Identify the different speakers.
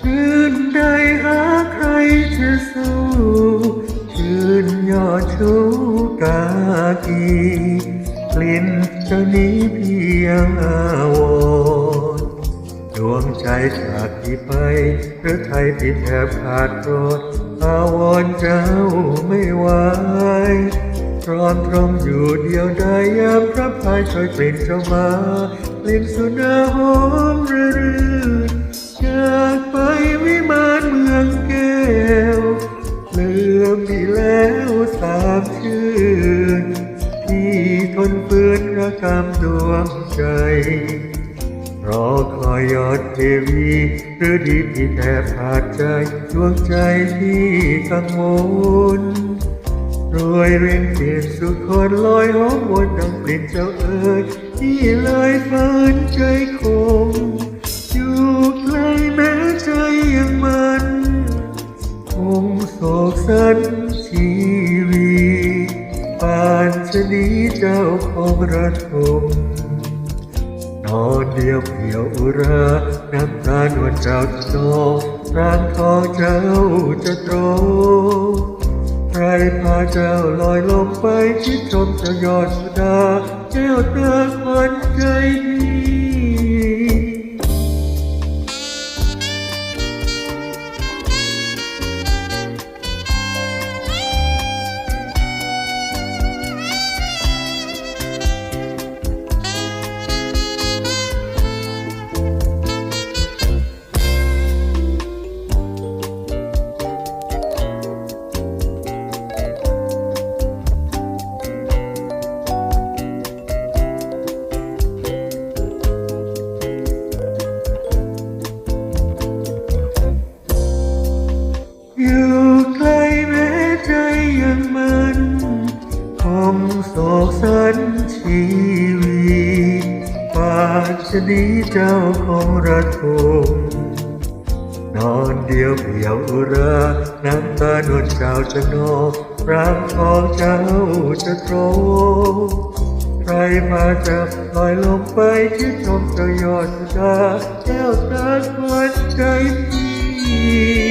Speaker 1: ชื่นใดหาใครจะสู้ชื่นยอดชูกากีกลิ่นจะนี้เพียงอาวรดวงใจขาดที่ไปหรือไทยผิดแทบขาดโรดอาวรเจ้าไม่ไหวพร้อมพร้อมอยู่เดียวได้ยามพระพายช่วยกลิ่นเข้ามา กลิ่นสุนาหอมรื่น ชื่น ที่ทนฝืนระกำดวงใจรอคอยยอดเทวีหรือดีที่แทบขาดใจดวงใจที่กังวลรวยเร่งเปลี่ยนสุขคนลอยหอมวนดังกลิ่นเจ้าเอ๋ยที่เลยฝันใจคง ปานชนีเจ้าของระทมนอนเดียวเพียวอุราน้ำตาหนวลเจ้าโตร่างทองเจ้าจะโตใครพาเจ้าลอยลงไปคิดชมจะยอดสุดาแก้วตาคนใจดี อยู่ไกล้แม้ใจยังมันคงโศกสันชีวีปาชนี้เจ้าของระทมนอนเดียวเพียวอุราน้ำตานวลเจ้าจะนอกร่างของเจ้าจะโตรใครมาจับลอยลงไปคิดชมจ้ายอดสุดาแก้วตาควันใจดี